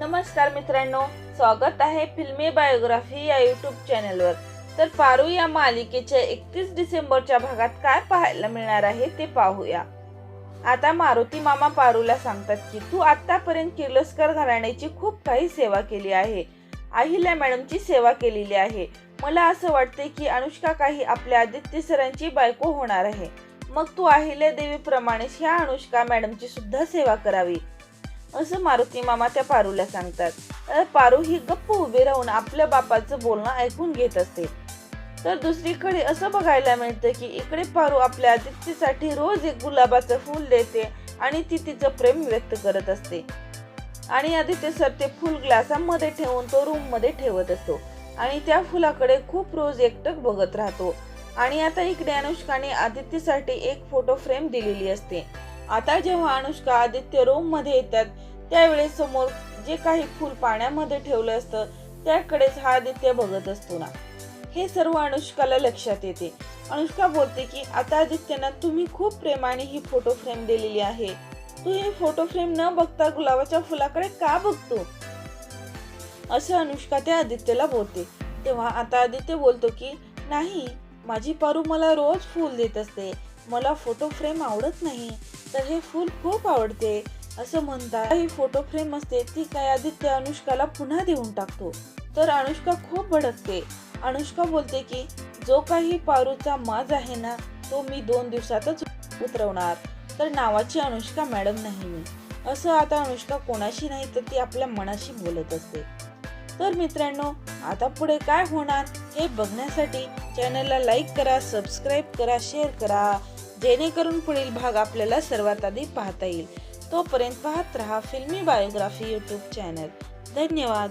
नमस्कार मित्रांनो स्वागत आहे फिल्मी बायोग्राफी या युट्यूब चॅनलवर तर पारू या मालिकेच्या एकतीस डिसेंबरच्या भागात काय पाहायला मिळणार आहे ते पाहूया. आता मारुती मामा पारूला सांगतात की तू आतापर्यंत किर्लोस्कर घराण्याची खूप काही सेवा केली आहे. अहिल्या मॅडमची सेवा केलेली आहे. मला असं वाटते की अनुष्का काही आपल्या आदित्य सरांची बायको होणार आहे. मग तू अहिल्या देवीप्रमाणेच ह्या अनुष्का मॅडमची सुद्धा सेवा करावी. असं मारुती मामा त्या पारूला सांगतात. तर पारू ही गप्प उभी राहून आपल्या बापाचं बोलणं ऐकून घेत असते तर दुसरीकडे असं बघायला मिळतं की इकडे पारू आपल्या आदित्यसाठी रोज एक गुलाबाचं फूल देते आणि ती तिचं प्रेम व्यक्त करत असते. आणि आदित्य सर ते फुल ग्लासामध्ये ठेवून तो रूममध्ये ठेवत असतो. आणि त्या फुलाकडे खूप रोज एकटक बघत राहतो. आणि आता इकडे अनुष्काने आदित्यसाठी एक फोटो फ्रेम दिलेली असते. आता जेव्हा अनुष्का आदित्य रूममध्ये येतात त्यावेळेस समोर जे काही फूल पाण्यामध्ये ठेवलं असतं त्याकडेच हा आदित्य बघत असतो ना. हे सर्व अनुष्काला लक्षात येते. अनुष्का बोलते की आता आदित्यना तुम्ही खूप प्रेमाने ही फोटो फ्रेम दिलेली आहे. तू ही फोटो फ्रेम न बघता गुलाबाच्या फुलाकडे का बघतो? असं अनुष्का त्या आदित्यला बोलते. तेव्हा आता आदित्य बोलतो की नाही माझी पारू मला रोज फूल देत असते. मला फोटो फ्रेम आवडत नाही. तर हे फूल खूप आवडते. असं म्हणता ही फोटो फ्रेम असते ती काय आदित्य अनुष्काला पुन्हा देऊन टाकतो. तर अनुष्का खूप भडकते. अनुष्का बोलते की जो काही पारूचा माज आहे ना तो मी दोन दिवसातच उतरवणार. तर नावाची अनुष्का मॅडम नाही मी. असं आता अनुष्का कोणाशी नाही तर ती आपल्या मनाशी बोलत असते. तर मित्रांनो आता पुढे काय होणार हे बघण्यासाठी चॅनलला लाईक करा सबस्क्राईब करा शेअर करा. जेणेकरून पुढील भाग आपल्याला सर्वात आधी पाहता येईल. तोपर्यंत पाहत रहा फिल्मी बायोग्राफी यूट्यूब चॅनल. धन्यवाद.